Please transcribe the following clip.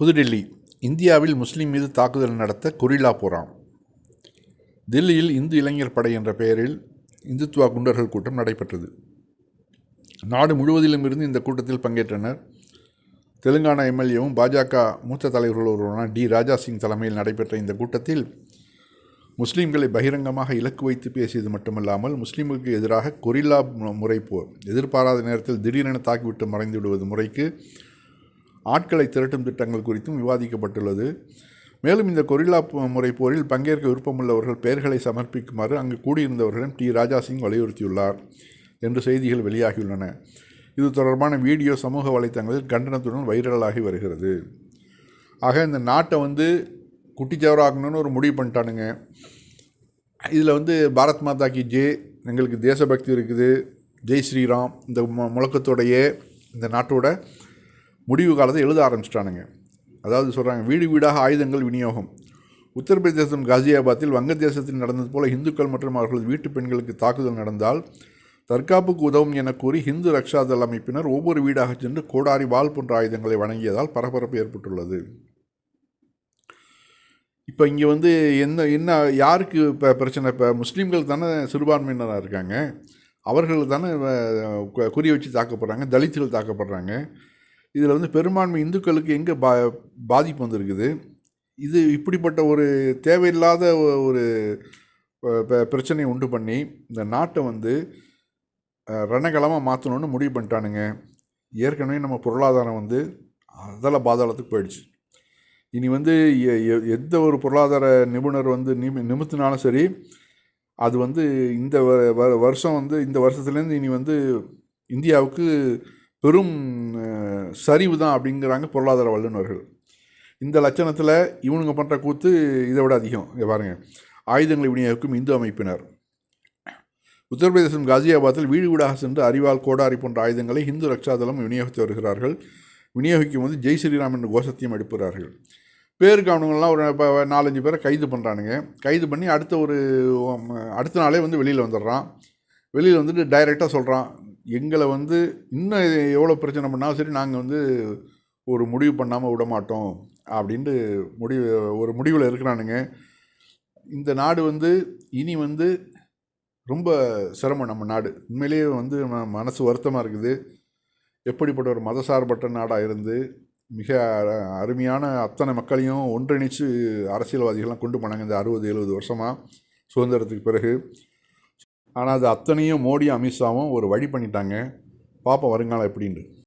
புதுடெல்லி இந்தியாவில் முஸ்லீம் மீது தாக்குதல் நடத்த கொரில்லா போராம். தில்லியில் இந்து இளைஞர் படை என்ற பெயரில் இந்துத்துவா குண்டர்கள் கூட்டம் நடைபெற்றது. நாடு முழுவதிலும் இருந்து இந்த கூட்டத்தில் பங்கேற்றனர் தெலுங்கானா எம்எல்ஏவும் பாஜக மூத்த தலைவர்கள் ஒருவரான டி. ராஜா சிங் தலைமையில் நடைபெற்ற இந்த கூட்டத்தில் முஸ்லீம்களை பகிரங்கமாக இலக்கு வைத்து பேசியது மட்டுமல்லாமல் முஸ்லீம்களுக்கு எதிராக கொரில்லா மு- முறை போர் எதிர்பாராத நேரத்தில் திடீரென தாக்கிவிட்டு மறைந்து விடுவது முறைக்கு ஆட்களை திரட்டும் திட்டங்கள் குறித்தும் விவாதிக்கப்பட்டுள்ளது. மேலும் இந்த கொரில்லா முறை போரில் பங்கேற்க விருப்பமுள்ளவர்கள் பெயர்களை சமர்ப்பிக்குமாறு அங்கு கூடியிருந்தவர்களிடம் டி. ராஜா சிங் வலியுறுத்தியுள்ளார் என்று செய்திகள் வெளியாகியுள்ளன. இது தொடர்பான வீடியோ சமூக வலைத்தளங்களில் கண்டனத்துடன் வைரலாகி வருகிறது. ஆக இந்த நாட்டை வந்து குட்டிச்சவராகணும்னு ஒரு முடிவு பண்ணிட்டானுங்க. இதில் வந்து பாரத் மாதா கி ஜே எங்களுக்கு தேசபக்தி இருக்குது ஜெய் ஸ்ரீராம் இந்த முழக்கத்தோடையே இந்த நாட்டோட முடிவு காலத்தை எழுத ஆரம்பிச்சிட்டானுங்க. அதாவது சொல்கிறாங்க வீடு வீடாக ஆயுதங்கள் விநியோகம். உத்தரப்பிரதேசம் காசியாபாத்தில் வங்கதேசத்தில் நடந்தது போல இந்துக்கள் மற்றும் அவர்களது வீட்டு பெண்களுக்கு தாக்குதல் நடந்தால் தற்காப்புக்கு உதவும் என கூறி ஹிந்து ரக்ஷா தள் அமைப்பினர் ஒவ்வொரு வீடாக சென்று கோடாரி வால் போன்ற ஆயுதங்களை வழங்கியதால் பரபரப்பு ஏற்பட்டுள்ளது. இப்போ இங்கே வந்து என்ன என்ன யாருக்கு இப்போ பிரச்சனை? இப்போ முஸ்லீம்கள் தானே சிறுபான்மையினராக இருக்காங்க. அவர்கள் தானே குறி வச்சு தாக்கப்படுறாங்க தலித்துகள் தாக்கப்படுறாங்க. இதில் வந்து பெரும்பான்மை இந்துக்களுக்கு எங்கே பா பாதிப்பு வந்திருக்குது? இது இப்படிப்பட்ட ஒரு தேவையில்லாத ஒரு பிரச்சனையை உண்டு பண்ணி இந்த நாட்டை வந்து ரணகலமாக மாற்றணும்னு முடிவு பண்ணிட்டானுங்க. ஏற்கனவே நம்ம பொருளாதாரம் வந்து அதில் பாதாளத்துக்கு போயிடுச்சு. இனி வந்து எ- எந்த ஒரு பொருளாதார நிபுணர் வந்து நிமி நிமித்தினாலும் சரி அது வந்து இந்த வ- வ- வருஷம் வந்து இந்த வருஷத்துலேருந்து இனி வந்து இந்தியாவுக்கு பெரும் சரிவு தான் அப்படிங்கிறாங்க பொருளாதார வல்லுநர்கள். இந்த லட்சணத்தில் இவனுங்க பண்ணுற கூத்து இதை விட அதிகம். இங்கே பாருங்கள் ஆயுதங்களை விநியோகிக்கும் இந்து அமைப்பினர். உத்தரப்பிரதேசம் காசியாபாத்தில் வீடு வீடாக சென்று அறிவால் கோடாரி போன்ற ஆயுதங்களை இந்து ரக்ஷாதளம் விநியோகித்து வருகிறார்கள். விநியோகிக்கும் போது ஜெய் ஸ்ரீராம் என்ற கோஷத்தையும் எடுப்புகிறார்கள் பேருக்கு அவனுங்களாம் ஒரு இப்போ நாலஞ்சு பேரை கைது பண்ணுறானுங்க கைது பண்ணி அடுத்த ஒரு அடுத்த நாளே வந்து வெளியில் வந்துடுறான். வெளியில் வந்துட்டு டைரெக்டாக சொல்கிறான் எங்களை வந்து இன்னும் எவ்வளோ பிரச்சனை பண்ணாலும் சரி நாங்கள் வந்து ஒரு முடிவு பண்ணாமல் விட மாட்டோம் அப்படின்ட்டு முடிவு ஒரு முடிவில் இருக்கிறானுங்க. இந்த நாடு வந்து இனி வந்து ரொம்ப சிரமம் நம்ம நாடு. உண்மையிலேயே வந்து மனசு வருத்தமாக இருக்குது. எப்படிப்பட்ட ஒரு மதசார்பற்ற நாடாக இருந்து மிக அருமையான அத்தனை மக்களையும் ஒன்றிணைச்சு அரசியல்வாதிகள்லாம் கொண்டு போனாங்க இந்த அறுபது எழுபது வருஷமாக சுதந்திரத்துக்கு பிறகு. ஆனால் அது அத்தனையும் மோடி அமித்ஷாவும் ஒரு வழி பண்ணிட்டாங்க. பார்ப்போம் வருங்காலம் எப்படின்னு.